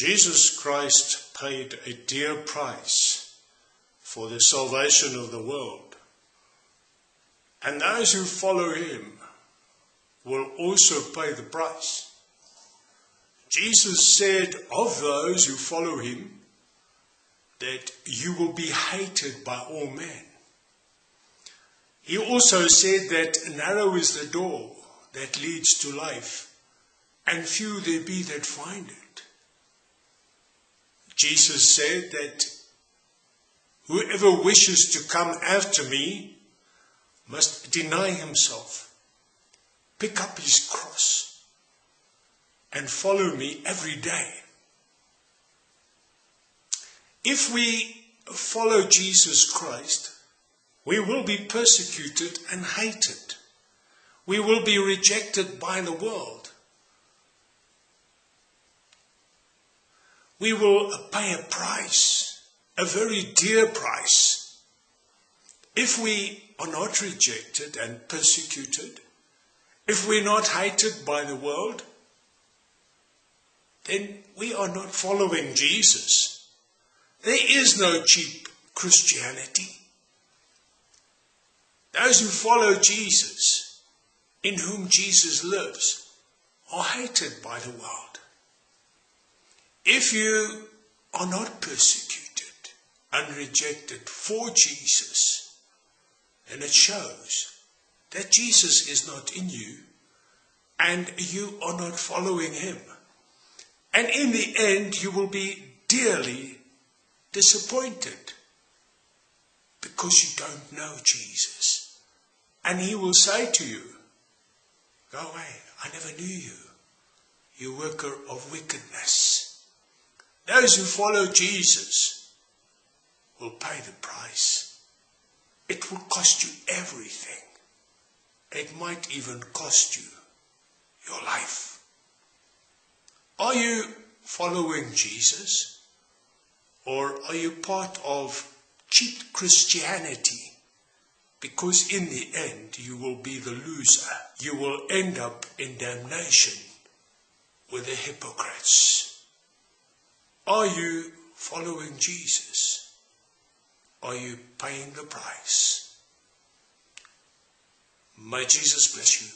Jesus Christ paid a dear price for the salvation of the world. And those who follow him will also pay the price. Jesus said of those who follow him that you will be hated by all men. He also said that narrow is the door that leads to life, and few there be that find it. Jesus said that whoever wishes to come after me must deny himself, pick up his cross, and follow me every day. If we follow Jesus Christ, we will be persecuted and hated. We will be rejected by the world. We will pay a price, a very dear price. If we are not rejected and persecuted, if we're not hated by the world, then we are not following Jesus. There is no cheap Christianity. Those who follow Jesus, in whom Jesus lives, are hated by the world. If you are not persecuted and rejected for Jesus, then it shows that Jesus is not in you and you are not following him. And in the end, you will be dearly disappointed because you don't know Jesus. And he will say to you, Go away, I never knew you, you worker of wickedness. Those who follow Jesus will pay the price. It will cost you everything. It might even cost you your life. Are you following Jesus? Or are you part of cheap Christianity because in the end you will be the loser. You will end up in damnation with the hypocrites. Are you following Jesus? Are you paying the price? May Jesus bless you.